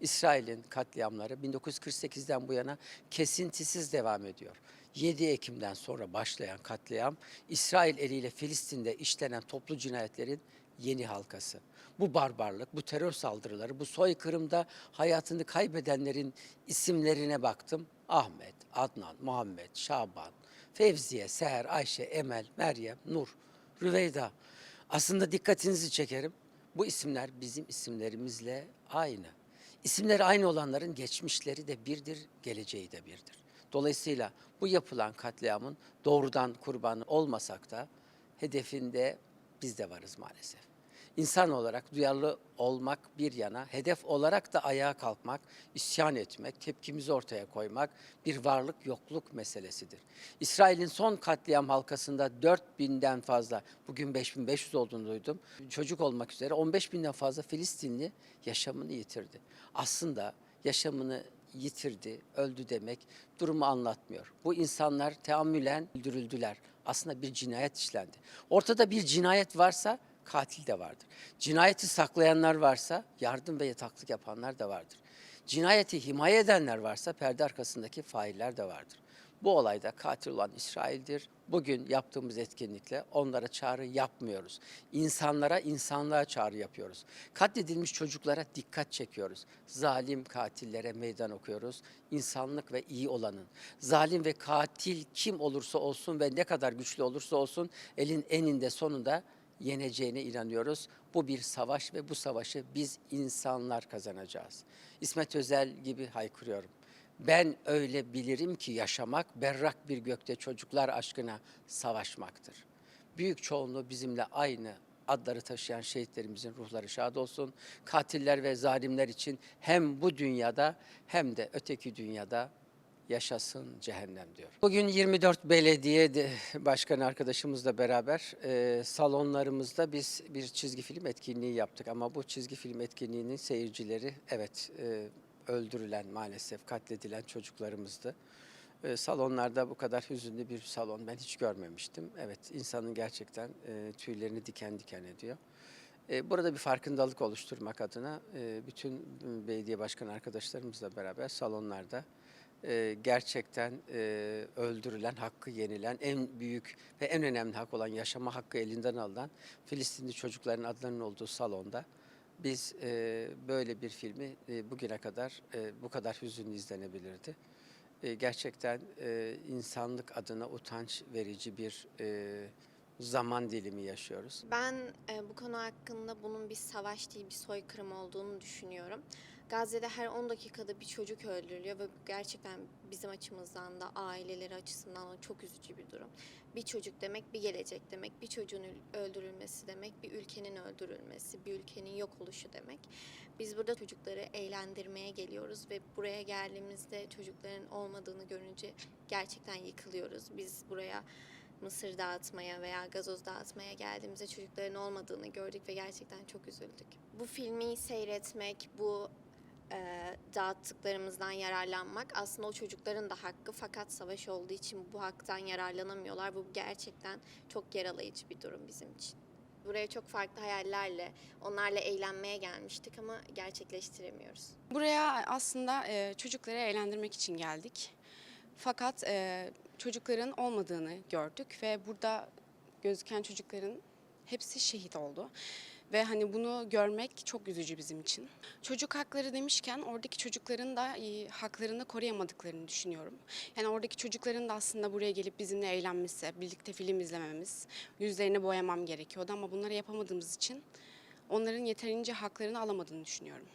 İsrail'in katliamları 1948'den bu yana kesintisiz devam ediyor. 7 Ekim'den sonra başlayan katliam İsrail eliyle Filistin'de işlenen toplu cinayetlerin yeni halkası. Bu barbarlık, bu terör saldırıları, bu soykırımda hayatını kaybedenlerin isimlerine baktım. Ahmet, Adnan, Muhammed, Şaban, Fevziye, Seher, Ayşe, Emel, Meryem, Nur, Rüveyda. Aslında dikkatinizi çekerim. Bu isimler bizim isimlerimizle aynı. İsimleri aynı olanların geçmişleri de birdir, geleceği de birdir. Dolayısıyla bu yapılan katliamın doğrudan kurbanı olmasak da hedefinde biz de varız maalesef. İnsan olarak duyarlı olmak bir yana, hedef olarak da ayağa kalkmak, isyan etmek, tepkimizi ortaya koymak bir varlık yokluk meselesidir. İsrail'in son katliam halkasında 4000'den fazla, bugün 5500 olduğunu duydum, çocuk olmak üzere 15 binden fazla Filistinli yaşamını yitirdi. Aslında yaşamını yitirdi, öldü demek durumu anlatmıyor. Bu insanlar teamülen öldürüldüler. Aslında bir cinayet işlendi. Ortada bir cinayet varsa katil de vardır. Cinayeti saklayanlar varsa yardım ve yataklık yapanlar da vardır. Cinayeti himaye edenler varsa perde arkasındaki failler de vardır. Bu olayda katil olan İsrail'dir. Bugün yaptığımız etkinlikle onlara çağrı yapmıyoruz. İnsanlara, insanlığa çağrı yapıyoruz. Katledilmiş çocuklara dikkat çekiyoruz. Zalim katillere meydan okuyoruz. İnsanlık ve iyi olanın. Zalim ve katil kim olursa olsun ve ne kadar güçlü olursa olsun elin eninde sonunda yeneceğine inanıyoruz. Bu bir savaş ve bu savaşı biz insanlar kazanacağız. İsmet Özel gibi haykırıyorum. Ben öyle bilirim ki yaşamak berrak bir gökte çocuklar aşkına savaşmaktır. Büyük çoğunluğu bizimle aynı adları taşıyan şehitlerimizin ruhları şad olsun. Katiller ve zalimler için hem bu dünyada hem de öteki dünyada yaşasın cehennem diyor. Bugün 24 belediye başkanı arkadaşımızla beraber e, salonlarımızda biz bir çizgi film etkinliği yaptık. Ama bu çizgi film etkinliğinin seyircileri evet e, öldürülen maalesef katledilen çocuklarımızdı. E, salonlarda bu kadar hüzünlü bir salon ben hiç görmemiştim. Evet insanın gerçekten e, tüylerini diken diken ediyor. E, Burada bir farkındalık oluşturmak adına e, bütün belediye başkan arkadaşlarımızla beraber salonlarda e, gerçekten e, öldürülen, hakkı yenilen, en büyük ve en önemli hak olan yaşama hakkı elinden alınan Filistinli çocukların adlarının olduğu salonda biz e, böyle bir filmi e, bugüne kadar e, bu kadar hüzünlü izlenebilirdi. E, gerçekten e, insanlık adına utanç verici bir e, zaman dilimi yaşıyoruz. Ben e, bu konu hakkında bunun bir savaş değil bir soykırım olduğunu düşünüyorum. Gazze'de her 10 dakikada bir çocuk öldürülüyor ve gerçekten bizim açımızdan da aileleri açısından da çok üzücü bir durum. Bir çocuk demek bir gelecek demek, bir çocuğun ül- öldürülmesi demek, bir ülkenin öldürülmesi, bir ülkenin yok oluşu demek. Biz burada çocukları eğlendirmeye geliyoruz ve buraya geldiğimizde çocukların olmadığını görünce gerçekten yıkılıyoruz. Biz buraya mısır dağıtmaya veya gazoz dağıtmaya geldiğimizde çocukların olmadığını gördük ve gerçekten çok üzüldük. Bu filmi seyretmek, bu e, dağıttıklarımızdan yararlanmak aslında o çocukların da hakkı fakat savaş olduğu için bu haktan yararlanamıyorlar. Bu gerçekten çok yaralayıcı bir durum bizim için. Buraya çok farklı hayallerle, onlarla eğlenmeye gelmiştik ama gerçekleştiremiyoruz. Buraya aslında e, çocukları eğlendirmek için geldik. Fakat e, çocukların olmadığını gördük ve burada gözüken çocukların hepsi şehit oldu. Ve hani bunu görmek çok üzücü bizim için. Çocuk hakları demişken oradaki çocukların da e, haklarını koruyamadıklarını düşünüyorum. Yani oradaki çocukların da aslında buraya gelip bizimle eğlenmesi, birlikte film izlememiz, yüzlerini boyamam gerekiyordu ama bunları yapamadığımız için onların yeterince haklarını alamadığını düşünüyorum.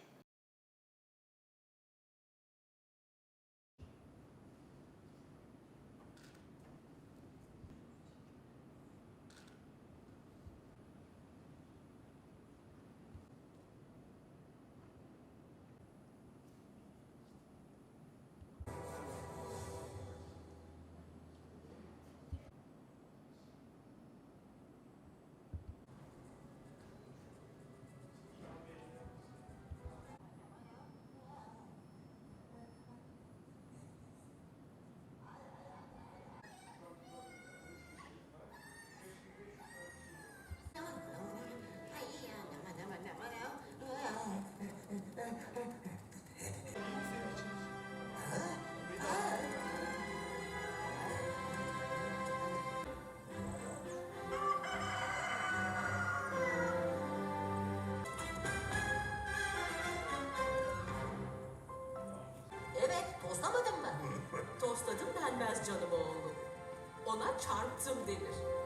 Ona çarptım denir.